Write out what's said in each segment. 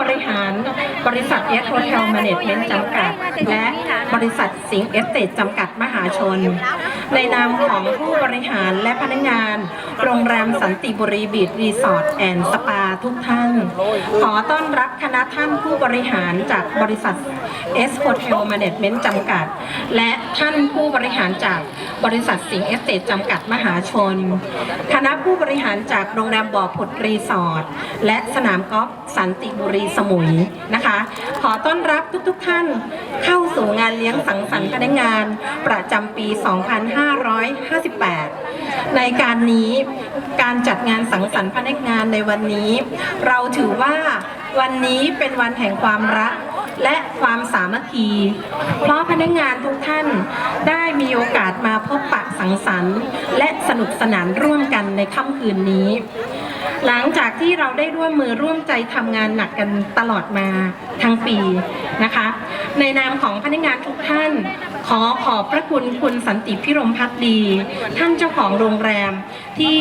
บริหารบริษัทเอสโฮเทลแมเนจเมนต์จำกัด และบริษัทสิงห์เอสเตจจำกัดมหาชน ในนามของผู้บริหารและพนักงานโรงแรมสันติบุรีบีชรีสอร์ทแอนด์สปาทุกท่าน ขอต้อนรับคณะท่านผู้บริหารจากบริษัทเอสโฮเทลแมเนจเมนต์จำกัด และท่านผู้บริหารจากบริษัทสิงห์เอสเตทจำกัดมหาชน คณะผู้บริหารจากโรงแรมบ่อผุดรีสอร์ทและสนามกอล์ฟสันติบุรีสมุยนะคะ ขอต้อนรับทุกๆท่านเข้าสู่งานเลี้ยงสังสรรค์พนักงานประจำปี 2558 ในการนี้การจัดงานสังสรรค์พนักงานในวันนี้ เราถือว่าวันนี้เป็นวันแห่งความรักและความสามัคคี เพราะพนักงานทุกท่านได้มีโอกาสมาพบปะสังสรรค์ และสนุกสนานร่วมกันในค่ำคืนนี้ หลังจากที่เราได้ร่วมมือร่วมใจทำงานหนักกันตลอดมาทั้งปีนะคะ ในนามของพนักงานทุกท่าน ขอขอบพระคุณคุณสันติพิรมพักดี ท่านเจ้าของโรงแรมที่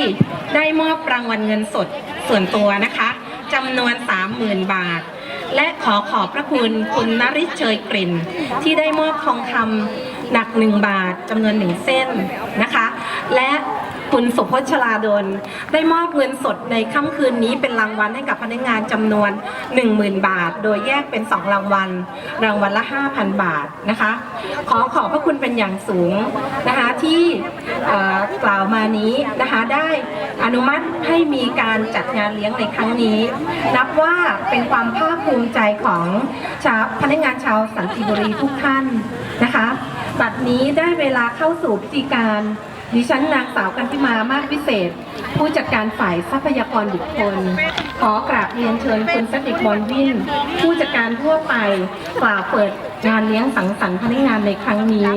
ได้มอบรางวัลเงินสดส่วนตัวนะคะจำนวน 30,000 บาท และขอขอบพระคุณคุณนริชเชยกลิ่น ที่ได้มอบทองคำหนักหนึ่งบาทจำนวนหนึ่งเส้นนะคะ และ คุณสุพชลาดลได้มอบเงินสดในค่ำคืนนี้เป็นรางวัลให้กับพนักงานจำนวน 10,000 บาท โดยแยกเป็น 2 รางวัล รางวัลละ 5,000 บาทนะคะ ขอขอบพระคุณเป็นอย่างสูงนะคะที่กล่าวมานี้นะคะได้อนุมัติให้มีการจัดงานเลี้ยงในครั้งนี้ นับว่าเป็นความภาคภูมิใจของชาวพนักงานชาวสันติบุรีทุกท่านนะคะบัดนี้ได้เวลาเข้าสู่พิธีการ ดิฉันนางสาวกันติมามากพิเศษ ผู้จัดการฝ่ายทรัพยากรบุคคล ขอกราบเรียนเชิญคุณสติกบอลวินผู้จัดการทั่วไปกล่าวเปิดงานเลี้ยงสังสรรค์พนักงานในครั้งนี้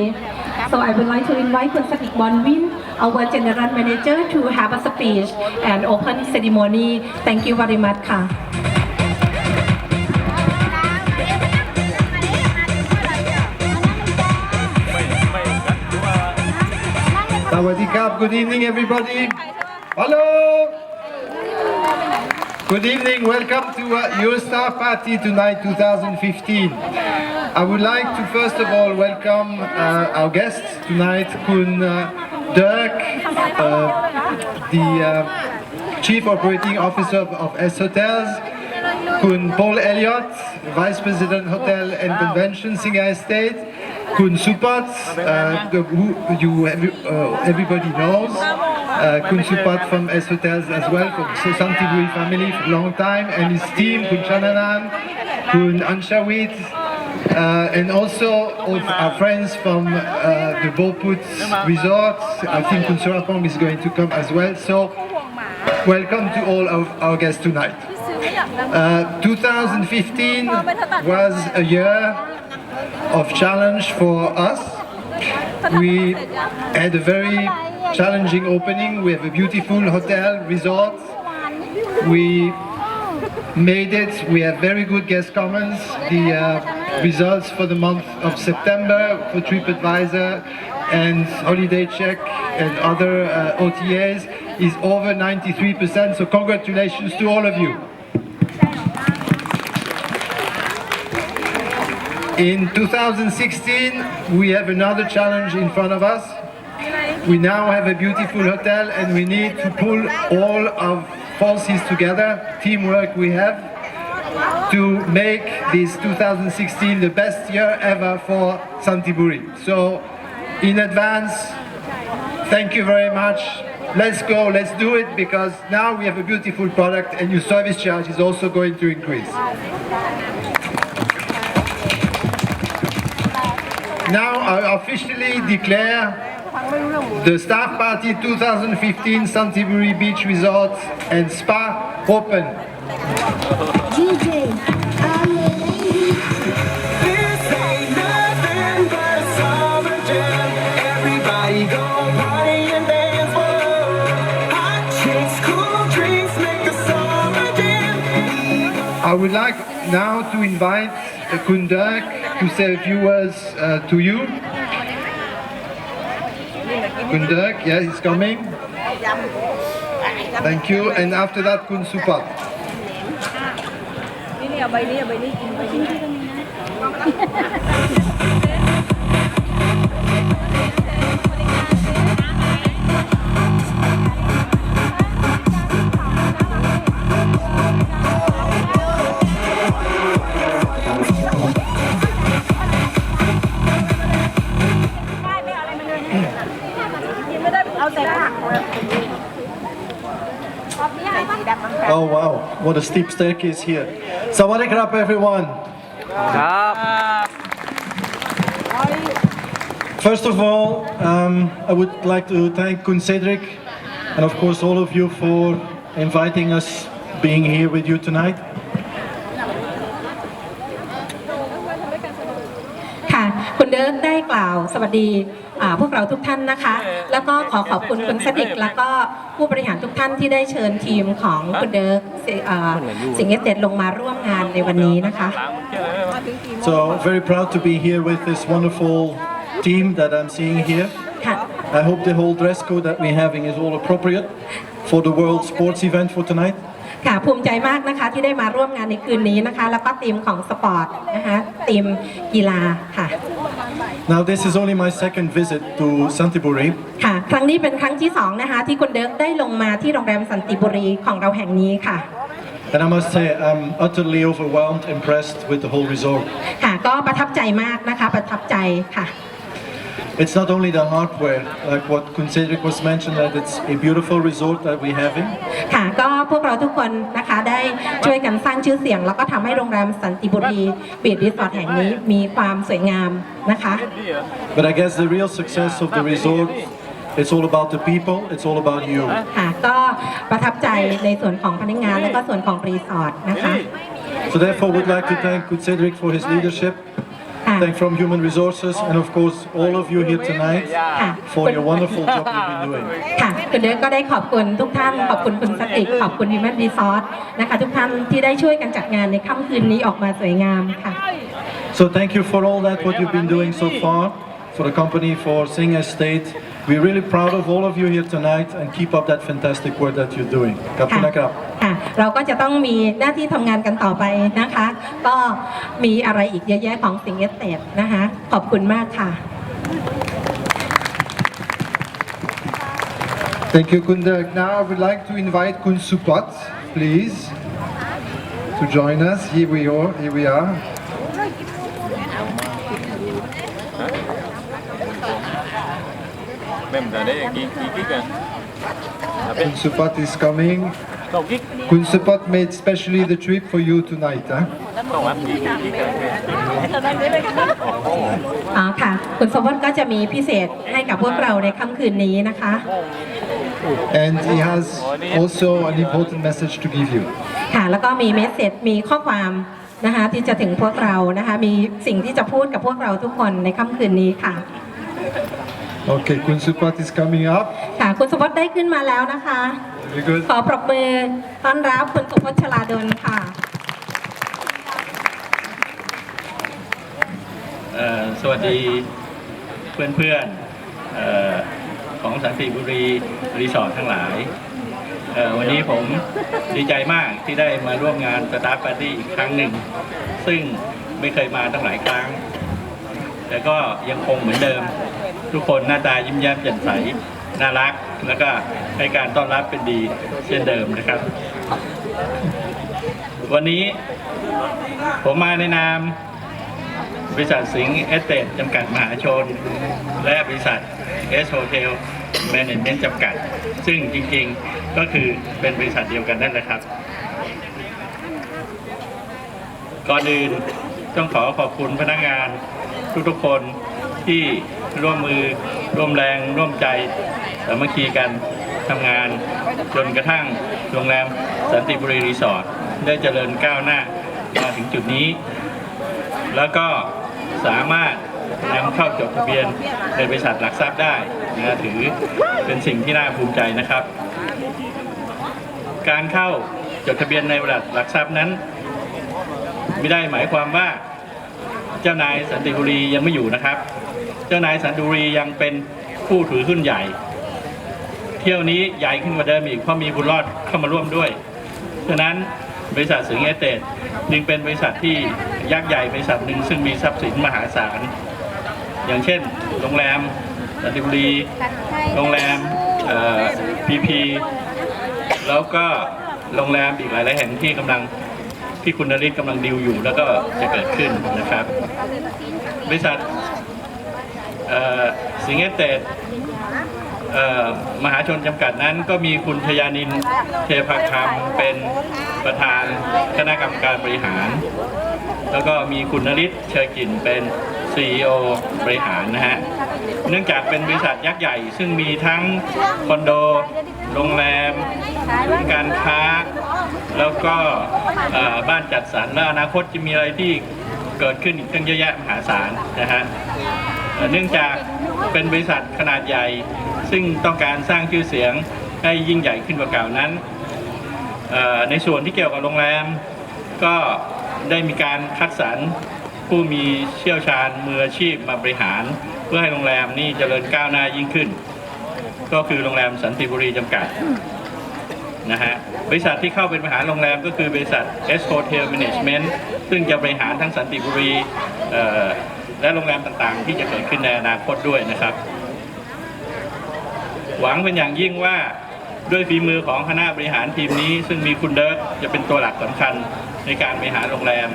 So I would like to invite Kun Satik Bonwin, our General Manager, to have a speech and open ceremony. Thank you very much ค่ะ Good evening, everybody. Hello. Good evening. Welcome to uh, your star party tonight, 2015. I would like to first of all welcome uh, our guests tonight, Kun uh, Dirk, uh, the uh, Chief Operating Officer of, S Hotels, Kun Paul Elliott, Vice President Hotel and Convention, Singer Estate, Kun Supat, uh, who you uh, everybody knows, uh, Kun Supat from S Hotels as well, from Santiburi family for a long time, and his team, Kun Chananan, Kun Anshawit, uh, and also our friends from uh, the Boput Resort. I think Kun Surapong is going to come as well. So, welcome to all of our guests tonight. Uh, 2015 was a year of challenge for us. We had a very challenging opening. We have a beautiful hotel resort. We made it. We have very good guest comments. The uh, results for the month of September for TripAdvisor and Holiday Check and other uh, OTAs is over 93%. So congratulations to all of you. In 2016, we have another challenge in front of us. We now have a beautiful hotel and we need to pull all our forces together, teamwork we have, to make this 2016 the best year ever for Santiburi. So, in advance, thank you very much. Let's go, let's do it because now we have a beautiful product and your service charge is also going to increase. now I officially declare the Star Party 2015 Santiburi Beach Resort and Spa open. I would like now to invite Kundak to say a few words uh, to you. Kundak, yeah, he's coming. Thank you. And after that, Kun Supat. what a steep staircase here. Sawadee krap everyone. First of all, um, I would like to thank Kun Cedric and of course all of you for inviting us being here with you tonight. ค่ะ คุณเดิร์กได้กล่าวสวัสดีอ่า พวกเราทุกท่านนะคะ แล้วก็ขอขอบคุณคุณสดิกแล้วก็ผู้บริหารทุกท่านที่ได้เชิญทีมของคุณเดิร์กอ่าสิงห์เอสเตดลงมาร่วมงานในวันนี้นะคะ So very proud to be here with this wonderful team that I'm seeing here. ค่ะ I hope the whole dress code that we're having is all appropriate for the World Sports event for tonight. ค่ะภูมิใจมากนะคะที่ได้มาร่วมงานในคืนนี้นะคะ แล้วก็ทีมของสปอร์ตนะคะทีมกีฬาค่ะ Now this is only my second visit to Santiburi. ค่ะ ครั้งนี้เป็นครั้งที่สองนะคะที่คุณเดิร์กได้ลงมาที่โรงแรมสันติบุรีของเราแห่งนี้ค่ะ And I must say, I'm utterly overwhelmed, impressed with the whole resort. ค่ะ ก็ประทับใจมากนะคะ ประทับใจค่ะ It's not only the hardware, like what Kun Cedric was mentioned, that it's a beautiful resort that we're having. ค่ะ ก็พวกเราทุกคนนะคะได้ช่วยกันสร้างชื่อเสียง แล้วก็ทำให้โรงแรมสันติบุรีบีดรีสอร์ทแห่งนี้มีความสวยงามนะคะ But I guess the real success of the resort, it's all about the people, it's all about you. ค่ะ ก็ประทับใจในส่วนของพนักงานและก็ส่วนของรีสอร์ทนะคะ So therefore, would like to thank Kun Cedric for his leadership, ค่ะ thank from Human Resources, and of course all of you here tonight ค่ะ for your wonderful job you've been doing. ค่ะคุณเดิร์กก็ได้ขอบคุณทุกท่าน ขอบคุณคุณสติกขอบคุณ Human Resource นะคะ ทุกท่านที่ได้ช่วยกันจัดงานในค่ำคืนนี้ออกมาสวยงามค่ะ So thank you for all that, what you've been doing so far, for the company, for Sing Estate. We're really proud of all of you here tonight and keep up that fantastic work that you're doing. ขอ บคุณนะครับค่ะเราก็จะต้องมีหน้าที่ทำงานกันต่อไปนะคะ ก็มีอะไรอีกเยอะแยะของสิงเอสเตนะคะ ขอบคุณมากค่ะ Thank you, Kunderk. Now I would like to invite Kun Supat, please, to join us. Here we are. Here we are. Même dans les qui qui qui que. Kun Supat is coming. Không kích, Kun Supat made specially the trip for you tonight. Huh? không áp kích kích kích. อ๋อค่ะ คุณสมบัติก็จะมีพิเศษให้กับพวกเราในค่ำคืนนี้นะคะ And he has also an important message to give you. ค่ะ แล้วก็มีเมสเซจมีข้อความนะคะที่จะถึงพวกเรานะคะ มีสิ่งที่จะพูดกับพวกเราทุกคนในค่ำคืนนี้ค่ะ Okay, Kun Supat is coming up. ค่ะ คุณสมบัติได้ขึ้นมาแล้วนะคะ Very good. ขอปรบมือต้อนรับคุณสุพจน์ชลาดลค่ะ เอ่อสวัสดีเพื่อนๆเอ่อของสันติบุรีรีสอร์ททั้งหลายเอ่อวันนี้ผมดีใจมากที่ได้มาร่วมงานสตาร์ปาร์ตี้อีกครั้งหนึ่ง ซึ่งไม่เคยมาตั้งหลายครั้ง แต่ก็ยังคงเหมือนเดิม ทุกคนหน้าตายิ้มแย้มแจ่มใส น่ารัก แล้วก็ให้การต้อนรับเป็นดีเช่นเดิมนะครับ วันนี้ผมมาในนามบริษัทสิงห์เอสเตทจำกัดมหาชน และบริษัทเอสโฮเทลแมเนจเมนต์จำกัด ซึ่งจริงๆก็คือเป็นบริษัทเดียวกันนั่นแหละครับ ก่อนอื่นต้องขอขอบคุณพนักงานทุกๆคนที่ร่วมมือ ร่วมแรงร่วมใจสามัคคีกันทำงาน จนกระทั่งโรงแรมสันติบุรีรีสอร์ทได้เจริญก้าวหน้ามาถึงจุดนี้ แล้วก็สามารถนำเข้าจดทะเบียนในบริษัทหลักทรัพย์ได้นะถือเป็นสิ่งที่น่าภูมิใจนะครับ การเข้าจดทะเบียนในบริษัทหลักทรัพย์นั้น ไม่ได้หมายความว่าเจ้านายสันติบุรียังไม่อยู่นะครับ เจ้านายสันติบุรียังเป็นผู้ถือหุ้นใหญ่ เที่ยวนี้ใหญ่ขึ้นกว่าเดิมอีกเพราะมีบุญรอดเข้ามาร่วมด้วยฉะนั้นบริษัทสิงห์เอเตดจึงเป็นบริษัทที่ยักษ์ใหญ่บริษัทหนึ่งซึ่งมีทรัพย์สินมหาศาล อย่างเช่น โรงแรมสันติบุรีโรงแรมพีพีแล้วก็โรงแรมอีกหลายๆแห่งที่กำลังที่คุณนริศกำลังดิวอยู่แล้วก็จะเกิดขึ้นนะครับ บริษัท สิงห์เอสเตดมหาชนจำกัดนั้นก็มีคุณชยานินเทพาคำเป็นประธานคณะกรรมการบริหาร แล้วก็มีคุณนริศเชยกินเป็น CEO บริหารนะฮะ เนื่องจากเป็นบริษัทยักษ์ใหญ่ ซึ่งมีทั้งคอนโด โรงแรมศูนย์การค้า แล้วก็บ้านจัดสรรและอนาคตจะมีอะไรที่เกิดขึ้นอีกตั้งเยอะแยะมหาศาลนะฮะ เนื่องจากเป็นบริษัทขนาดใหญ่ ซึ่งต้องการสร้างชื่อเสียงให้ยิ่งใหญ่ขึ้นกว่าเก่านั้น ในส่วนที่เกี่ยวกับโรงแรม ก็ได้มีการคัดสรรผู้มีเชี่ยวชาญมืออาชีพมาบริหาร เพื่อให้โรงแรมนี่เจริญก้าวหน้ายิ่งขึ้น ก็คือโรงแรมสันติบุรีจำกัดนะฮะบริษัทที่เข้าเป็นบริหารโรงแรมก็คือบริษัท S Hotel Management ซึ่งจะบริหารทั้งสันติบุรี และโรงแรมต่างๆ ที่จะเกิดขึ้นในอนาคตด้วยนะครับ หวังเป็นอย่างยิ่งว่าด้วยฝีมือของคณะบริหารทีมนี้ ซึ่งมีคุณเดิร์กจะเป็นตัวหลักสำคัญในการบริหารโรงแรม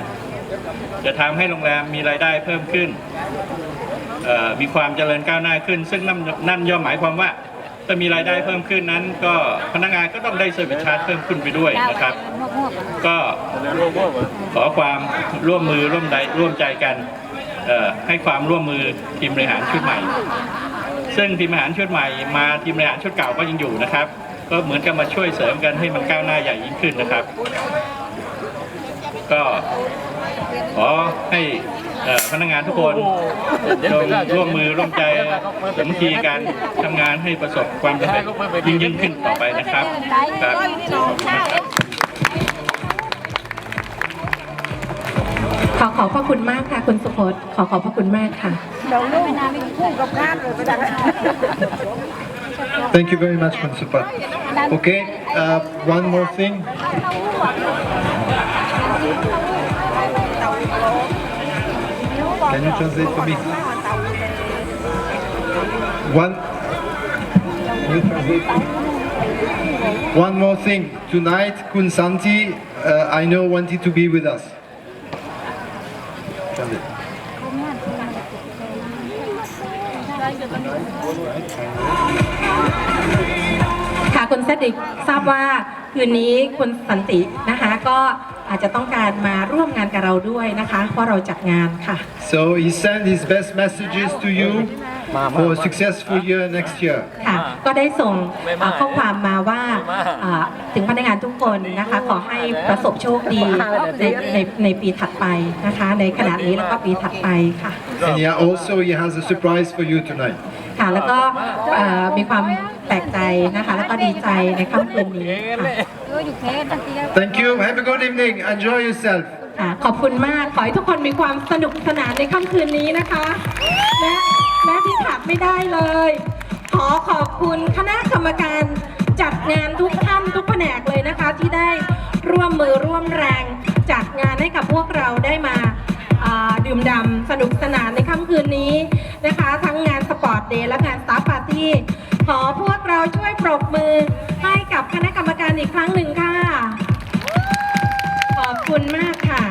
จะทำให้โรงแรมมีรายได้เพิ่มขึ้นเอ่อมีความเจริญก้าวหน้าขึ้น ซึ่งนั่นนั่นย่อมหมายความว่าถ้ามีรายได้เพิ่มขึ้นนั้น ก็พนักงานก็ต้องได้เซอร์วิสชาร์จเพิ่มขึ้นไปด้วยนะครับ ก็ขอความร่วมมือร่วมใจร่วมใจกันเอ่อ ให้ความร่วมมือทีมบริหารชุดใหม่ ซึ่งทีมบริหารชุดใหม่มาทีมบริหารชุดเก่าก็ยังอยู่นะครับ ก็เหมือนกับมาช่วยเสริมกันให้มันก้าวหน้าใหญ่ยิ่งขึ้นนะครับ ก็ขอให้พนักงานทุกคนจงร่วมมือร่วมใจสามัคคีกันทำงานให้ประสบความสำเร็จยิ่งยิ่งขึ้นต่อไปนะครับ ขอขอบพระคุณมากค่ะ คุณสุพจน์ขอขอบพระคุณมากค่ะเดี๋ยวลูกคู่กับงานเลยไปดัง Thank you very much, Principal. Okay, uh, one more thing. Can you translate for me? One, you translate. one more thing. Tonight, Kun Santi, uh, I know, wanted to be with us. Translate. ค่ะคุณเซดิกทราบว่าคืนนี้คุณสันตินะคะ ก็อาจจะต้องการมาร่วมงานกับเราด้วยนะคะเพราะเราจัดงานค่ะ So he sent his best messages to you for a successful year next year. ค่ะ ก็ได้ส่งเอ่อข้อความมาว่าเอ่อถึงพนักงานทุกคนนะคะ ขอให้ประสบโชคดีในในในปีถัดไปนะคะ ในขณะนี้แล้วก็ปีถัดไปค่ะ And he also he has a surprise for you tonight. ค่ะ แล้วก็เอ่อมีความแปลกใจนะคะ แล้วก็ดีใจในค่ำคืนนี้ค่ะ Thank you. Have a good evening. Enjoy yourself. ค่ะขอบคุณมาก ขอให้ทุกคนมีความสนุกสนานในค่ำคืนนี้นะคะและ และที่ขาดไม่ได้เลย ขอขอบคุณคณะกรรมการจัดงานทุกท่านทุกแผนกเลยนะคะ ที่ได้ร่วมมือร่วมแรงจัดงานให้กับพวกเราได้มาดื่มดำสนุกสนานในค่ำคืนนี้นะคะ ทั้งงานสปอร์ตเดย์และงานสตาฟปาร์ตี้ขอพวกเราช่วยปรบมือให้กับคณะกรรมการอีกครั้งหนึ่งค่ะ ขอบคุณมากค่ะ